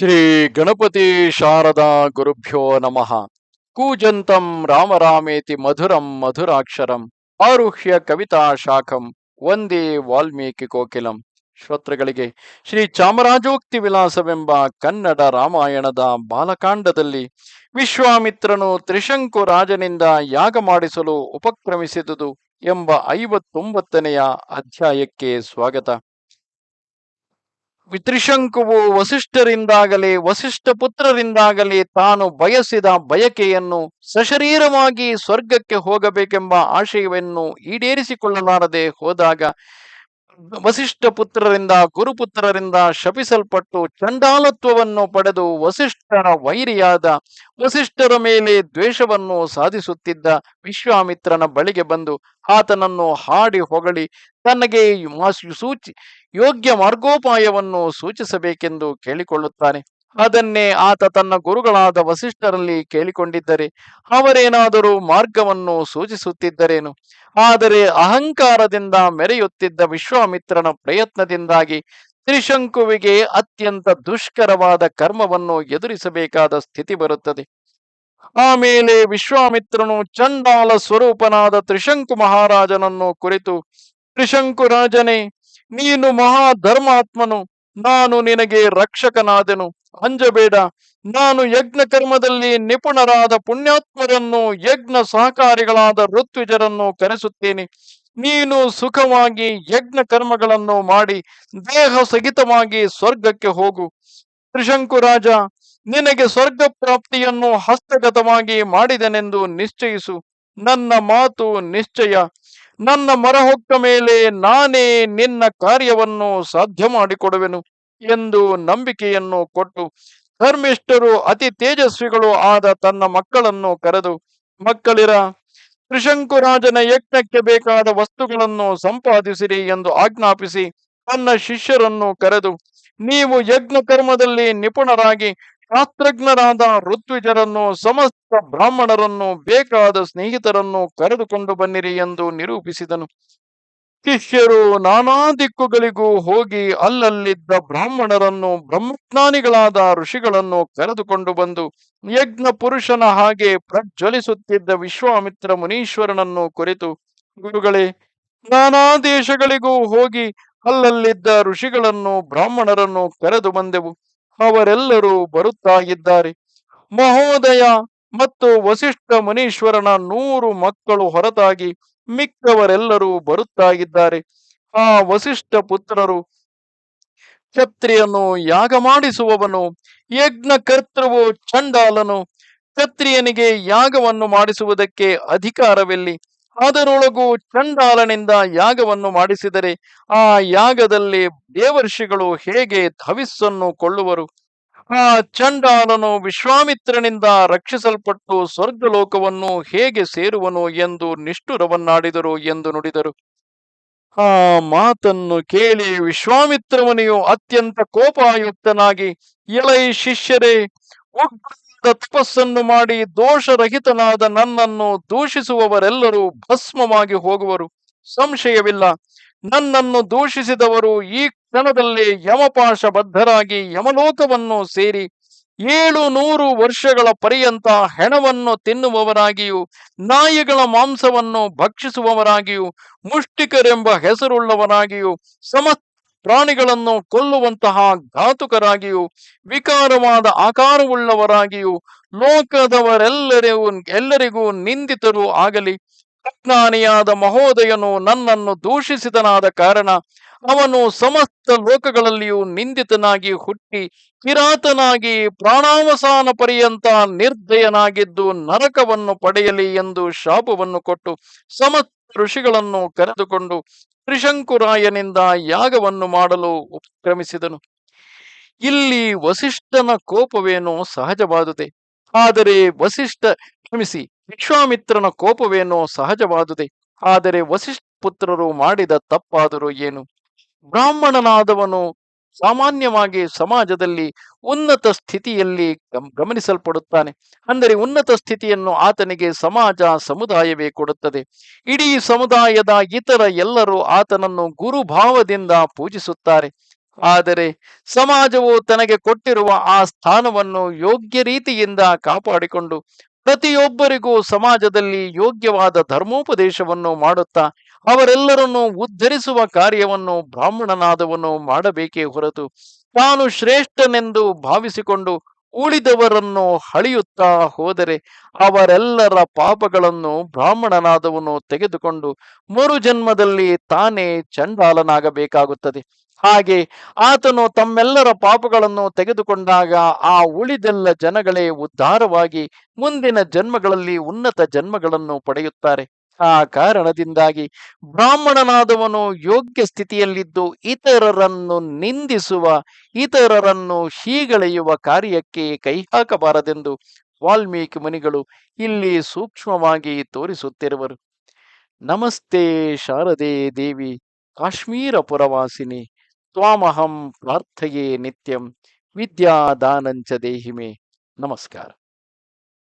ಶ್ರೀ ಗಣಪತಿ ಶಾರದಾ ಗುರುಭ್ಯೋ ನಮಃ. ಕೂಜಂತಂ ರಾಮರಾಮೇತಿ ಮಧುರಂ ಮಧುರಾಕ್ಷರಂ ಆರುಹ್ಯ ಕವಿತಾ ಶಾಖಂ ವಂದೇ ವಾಲ್ಮೀಕಿ ಕೋಕಿಲಂ. ಶ್ರೋತೃಗಳಿಗೆ ಶ್ರೀ ಚಾಮರಾಜೋಕ್ತಿ ವಿಲಾಸವೆಂಬ ಕನ್ನಡ ರಾಮಾಯಣದ ಬಾಲಕಾಂಡದಲ್ಲಿ ವಿಶ್ವಾಮಿತ್ರನು ತ್ರಿಶಂಕು ರಾಜನಿಂದ ಯಾಗ ಮಾಡಿಸಲು ಉಪಕ್ರಮಿಸಿದುದು ಎಂಬ ಐವತ್ತೊಂಬತ್ತನೆಯ ಅಧ್ಯಾಯಕ್ಕೆ ಸ್ವಾಗತ. ತ್ರಿಶಂಕುವು ವಸಿಷ್ಠರಿಂದಾಗಲಿ, ವಸಿಷ್ಠ ಪುತ್ರರಿಂದಾಗಲಿ ತಾನು ಬಯಸಿದ ಬಯಕೆಯನ್ನು ಸಶರೀರವಾಗಿ ಸ್ವರ್ಗಕ್ಕೆ ಹೋಗಬೇಕೆಂಬ ಆಶಯವನ್ನು ಈಡೇರಿಸಿಕೊಳ್ಳಲಾರದೆ ಹೋದಾಗ ವಸಿಷ್ಠ ಪುತ್ರರಿಂದ ಗುರುಪುತ್ರರಿಂದ ಶಪಿಸಲ್ಪಟ್ಟು ಚಂಡಾಲತ್ವವನ್ನು ಪಡೆದು ವಸಿಷ್ಠರ ವೈರಿಯಾದ ವಸಿಷ್ಠರ ಮೇಲೆ ದ್ವೇಷವನ್ನು ಸಾಧಿಸುತ್ತಿದ್ದ ವಿಶ್ವಾಮಿತ್ರನ ಬಳಿಗೆ ಬಂದು ಆತನನ್ನು ಹಾಡಿ ಹೊಗಳಿ ತನಗೆ ಸೂಚಿ, ಯೋಗ್ಯ ಮಾರ್ಗೋಪಾಯವನ್ನು ಸೂಚಿಸಬೇಕೆಂದು ಕೇಳಿಕೊಳ್ಳುತ್ತಾನೆ. ಅದನ್ನೇ ಆತ ತನ್ನ ಗುರುಗಳಾದ ವಸಿಷ್ಠರಲ್ಲಿ ಕೇಳಿಕೊಂಡಿದ್ದರೆ, ಅವರೇನಾದರೂ ಮಾರ್ಗವನ್ನು ಸೂಚಿಸುತ್ತಿದ್ದರೇನು? ಆದರೆ ಅಹಂಕಾರದಿಂದ ಮೆರೆಯುತ್ತಿದ್ದ ವಿಶ್ವಾಮಿತ್ರನ ಪ್ರಯತ್ನದಿಂದಾಗಿ ತ್ರಿಶಂಕುವಿಗೆ ಅತ್ಯಂತ ದುಷ್ಕರವಾದ ಕರ್ಮವನ್ನು ಎದುರಿಸಬೇಕಾದ ಸ್ಥಿತಿ ಬರುತ್ತದೆ. ಆಮೇಲೆ ವಿಶ್ವಾಮಿತ್ರನು ಚಂಡಾಲ ಸ್ವರೂಪನಾದ ತ್ರಿಶಂಕು ಮಹಾರಾಜನನ್ನು ಕುರಿತು ತ್ರಿಶಂಕು ರಾಜನೇ ನೀನು ಮಹಾ ಧರ್ಮಾತ್ಮನು ನಾನು ನಿನಗೆ ರಕ್ಷಕನಾದೆನು. ಅಂಜಬೇಡ, ನಾನು ಯಜ್ಞ ಕರ್ಮದಲ್ಲಿ ನಿಪುಣರಾದ ಪುಣ್ಯಾತ್ಮರನ್ನು, ಯಜ್ಞ ಸಹಕಾರಿಗಳಾದ ಋತ್ವಿಜರನ್ನು ಕರೆಸುತ್ತೇನೆ. ನೀನು ಸುಖವಾಗಿ ಯಜ್ಞ ಕರ್ಮಗಳನ್ನು ಮಾಡಿ, ದೇಹ ಸಹಿತವಾಗಿ ಸ್ವರ್ಗಕ್ಕೆ ಹೋಗು. ತ್ರಿಶಂಕು ರಾಜ ನಿನಗೆ ಸ್ವರ್ಗ ಪ್ರಾಪ್ತಿಯನ್ನು ಹಸ್ತಗತವಾಗಿ ಮಾಡಿದನೆಂದು ನಿಶ್ಚಯಿಸು. ನನ್ನ ಮಾತು ನಿಶ್ಚಯ. ನನ್ನ ಮರ ಹೊಕ್ಕ ಮೇಲೆ ನಾನೇ ನಿನ್ನ ಕಾರ್ಯವನ್ನು ಸಾಧ್ಯ ಮಾಡಿಕೊಡುವೆನು ಎಂದು ನಂಬಿಕೆಯನ್ನು ಕೊಟ್ಟು ಧರ್ಮಿಷ್ಠರು ಅತಿ ತೇಜಸ್ವಿಗಳು ಆದ ತನ್ನ ಮಕ್ಕಳನ್ನು ಕರೆದು, ಮಕ್ಕಳಿರ, ತ್ರಿಶಂಕುರಾಜನ ಯಜ್ಞಕ್ಕೆ ಬೇಕಾದ ವಸ್ತುಗಳನ್ನು ಸಂಪಾದಿಸಿರಿ ಎಂದು ಆಜ್ಞಾಪಿಸಿ, ತನ್ನ ಶಿಷ್ಯರನ್ನು ಕರೆದು, ನೀವು ಯಜ್ಞ ಕರ್ಮದಲ್ಲಿ ನಿಪುಣರಾಗಿ ಶಾಸ್ತ್ರಜ್ಞರಾದ ಋತ್ವಿಜರನ್ನು, ಸಮಸ್ತ ಬ್ರಾಹ್ಮಣರನ್ನು, ಬೇಕಾದ ಸ್ನೇಹಿತರನ್ನು ಕರೆದುಕೊಂಡು ಬನ್ನಿರಿ ಎಂದು ನಿರೂಪಿಸಿದನು. ಶಿಷ್ಯರು ನಾನಾ ದಿಕ್ಕುಗಳಿಗೂ ಹೋಗಿ ಅಲ್ಲಲ್ಲಿದ್ದ ಬ್ರಾಹ್ಮಣರನ್ನು, ಬ್ರಹ್ಮಜ್ಞಾನಿಗಳಾದ ಋಷಿಗಳನ್ನು ಕರೆದುಕೊಂಡು ಬಂದು, ಯಜ್ಞ ಪುರುಷನ ಹಾಗೆ ಪ್ರಜ್ವಲಿಸುತ್ತಿದ್ದ ವಿಶ್ವಾಮಿತ್ರ ಮುನೀಶ್ವರನನ್ನು ಕುರಿತು, ಗುರುಗಳೇ, ನಾನಾ ದೇಶಗಳಿಗೂ ಹೋಗಿ ಅಲ್ಲಲ್ಲಿದ್ದ ಋಷಿಗಳನ್ನು, ಬ್ರಾಹ್ಮಣರನ್ನು ಕರೆದು ಬಂದೆವು. ಅವರೆಲ್ಲರೂ ಬರುತ್ತಾ ಇದ್ದಾರೆ. ಮಹೋದಯ ಮತ್ತು ವಸಿಷ್ಠ ಮುನೀಶ್ವರನ ನೂರು ಮಕ್ಕಳು ಹೊರತಾಗಿ ಮಿಕ್ಕವರೆಲ್ಲರೂ ಬರುತ್ತಾ ಇದ್ದಾರೆ. ಆ ವಸಿಷ್ಠ ಪುತ್ರರು ಕ್ಷತ್ರಿಯನ್ನು ಯಾಗ ಮಾಡಿಸುವವನು ಯಜ್ಞ ಕರ್ತೃವು ಚಂಡಾಲನು, ಕ್ಷತ್ರಿಯನಿಗೆ ಯಾಗವನ್ನು ಮಾಡಿಸುವುದಕ್ಕೆ ಅಧಿಕಾರವೆಲ್ಲಿ. ಅದರೊಳಗೂ ಚಂಡಾಲನಿಂದ ಯಾಗವನ್ನು ಮಾಡಿಸಿದರೆ ಆ ಯಾಗದಲ್ಲಿ ದೇವರ್ಷಿಗಳು ಹೇಗೆ ಧವಿಸ್ಸನ್ನು ಕೊಳ್ಳುವರು? ಆ ಚಂಡಾಲನು ವಿಶ್ವಾಮಿತ್ರನಿಂದ ರಕ್ಷಿಸಲ್ಪಟ್ಟು ಸ್ವರ್ಗಲೋಕವನ್ನು ಹೇಗೆ ಸೇರುವನು ಎಂದು ನಿಷ್ಠುರವನ್ನಾಡಿದರು ಎಂದು ನುಡಿದರು. ಆ ಮಾತನ್ನು ಕೇಳಿ ವಿಶ್ವಾಮಿತ್ರ ಮುನಿಯು ಅತ್ಯಂತ ಕೋಪಾಯುಕ್ತನಾಗಿ, ಎಳೈ ಶಿಷ್ಯರೇ ತಪಸ್ಸನ್ನು ಮಾಡಿ ದೋಷರಹಿತನಾದ ನನ್ನನ್ನು ದೂಷಿಸುವವರೆಲ್ಲರೂ ಭಸ್ಮವಾಗಿ ಹೋಗುವರು. ಸಂಶಯವಿಲ್ಲ. ನನ್ನನ್ನು ದೂಷಿಸಿದವರು ಈ ಕ್ಷಣದಲ್ಲಿ ಯಮಪಾಶ ಬದ್ಧರಾಗಿ ಯಮಲೋಕವನ್ನು ಸೇರಿ ಏಳು ನೂರು ವರ್ಷಗಳ ಪರ್ಯಂತ ಹೆಣವನ್ನು ತಿನ್ನುವವರಾಗಿಯೂ, ನಾಯಿಗಳ ಮಾಂಸವನ್ನು ಭಕ್ಷಿಸುವವರಾಗಿಯೂ, ಮುಷ್ಟಿಕರೆಂಬ ಹೆಸರುಳ್ಳವರಾಗಿಯೂ, ಸಮಸ್ತ ಪ್ರಾಣಿಗಳನ್ನು ಕೊಲ್ಲುವಂತಹ ಘಾತುಕರಾಗಿಯೂ, ವಿಕಾರವಾದ ಆಕಾರವುಳ್ಳವರಾಗಿಯೂ, ಲೋಕದವರೆಲ್ಲರಿಗೂ, ಎಲ್ಲರಿಗೂ ನಿಂದಿತರು ಆಗಲಿ. ಅಜ್ಞಾನಿಯಾದ ಮಹೋದಯನು ನನ್ನನ್ನು ದೂಷಿಸಿದನಾದ ಕಾರಣ ಅವನು ಸಮಸ್ತ ಲೋಕಗಳಲ್ಲಿಯೂ ನಿಂದಿತನಾಗಿ ಹುಟ್ಟಿ, ಕಿರಾತನಾಗಿ ಪ್ರಾಣಾವಸಾನ ಪರ್ಯಂತ ನಿರ್ದಯನಾಗಿದ್ದು ನರಕವನ್ನು ಪಡೆಯಲಿ ಎಂದು ಶಾಪವನ್ನು ಕೊಟ್ಟು ಸಮಸ್ತ ಋಷಿಗಳನ್ನು ಕರೆದುಕೊಂಡು ತ್ರಿಶಂಕುರಾಯನಿಂದ ಯಾಗವನ್ನು ಮಾಡಲು ಉಪಕ್ರಮಿಸಿದನು. ಇಲ್ಲಿ ವಸಿಷ್ಠನ ಕೋಪವೇನೋ ಸಹಜವಾದುದೆ. ಆದರೆ ವಸಿಷ್ಠ, ಕ್ಷಮಿಸಿ, ವಿಶ್ವಾಮಿತ್ರನ ಕೋಪವೇನೋ ಸಹಜವಾದುದೆ. ಆದರೆ ವಸಿಷ್ಠ ಪುತ್ರರು ಮಾಡಿದ ತಪ್ಪಾದರೂ ಏನು? ಬ್ರಾಹ್ಮಣನಾದವನು ಸಾಮಾನ್ಯವಾಗಿ ಸಮಾಜದಲ್ಲಿ ಉನ್ನತ ಸ್ಥಿತಿಯಲ್ಲಿ ಗಮನಿಸಲ್ಪಡುತ್ತಾನೆ. ಅಂದರೆ ಉನ್ನತ ಸ್ಥಿತಿಯನ್ನು ಆತನಿಗೆ ಸಮಾಜ, ಸಮುದಾಯವೇ ಕೊಡುತ್ತದೆ. ಇಡೀ ಸಮುದಾಯದ ಇತರ ಎಲ್ಲರೂ ಆತನನ್ನು ಗುರುಭಾವದಿಂದ ಪೂಜಿಸುತ್ತಾರೆ. ಆದರೆ ಸಮಾಜವು ತನಗೆ ಕೊಟ್ಟಿರುವ ಆ ಸ್ಥಾನವನ್ನು ಯೋಗ್ಯ ರೀತಿಯಿಂದ ಕಾಪಾಡಿಕೊಂಡು ಪ್ರತಿಯೊಬ್ಬರಿಗೂ ಸಮಾಜದಲ್ಲಿ ಯೋಗ್ಯವಾದ ಧರ್ಮೋಪದೇಶವನ್ನು ಮಾಡುತ್ತಾ ಅವರೆಲ್ಲರನ್ನು ಉದ್ಧರಿಸುವ ಕಾರ್ಯವನ್ನು ಬ್ರಾಹ್ಮಣನಾದವನು ಮಾಡಬೇಕೇ ಹೊರತು ತಾನು ಶ್ರೇಷ್ಠನೆಂದು ಭಾವಿಸಿಕೊಂಡು ಉಳಿದವರನ್ನು ಹಳಿಯುತ್ತಾ ಹೋದರೆ ಅವರೆಲ್ಲರ ಪಾಪಗಳನ್ನು ಬ್ರಾಹ್ಮಣನಾದವನು ತೆಗೆದುಕೊಂಡು ಮರುಜನ್ಮದಲ್ಲಿ ತಾನೇ ಚಂಡಾಲನಾಗಬೇಕಾಗುತ್ತದೆ. ಹಾಗೆ ಆತನು ತಮ್ಮೆಲ್ಲರ ಪಾಪಗಳನ್ನು ತೆಗೆದುಕೊಂಡಾಗ ಆ ಉಳಿದೆಲ್ಲ ಜನಗಳೇ ಉದ್ಧಾರವಾಗಿ ಮುಂದಿನ ಜನ್ಮಗಳಲ್ಲಿ ಉನ್ನತ ಜನ್ಮಗಳನ್ನು ಪಡೆಯುತ್ತಾರೆ. ಆ ಕಾರಣದಿಂದಾಗಿ ಬ್ರಾಹ್ಮಣನಾದವನು ಯೋಗ್ಯ ಸ್ಥಿತಿಯಲ್ಲಿದ್ದು ಇತರರನ್ನು ನಿಂದಿಸುವ, ಇತರರನ್ನು ಹೀಗಳೆಯುವ ಕಾರ್ಯಕ್ಕೆ ಕೈ ಹಾಕಬಾರದೆಂದು ವಾಲ್ಮೀಕಿ ಮುನಿಗಳು ಇಲ್ಲಿ ಸೂಕ್ಷ್ಮವಾಗಿ ತೋರಿಸುತ್ತಿರುವರು. ನಮಸ್ತೆ ಶಾರದೆ ದೇವಿ, ಕಾಶ್ಮೀರ ಪುರವಾಸಿನಿ, ತ್ವಾಮಹಂ ಪ್ರಾರ್ಥೆಯೇ ನಿತ್ಯಂ, ವಿದ್ಯಾದಾನಂಚ ದೇಹಿಮೆ. ನಮಸ್ಕಾರ.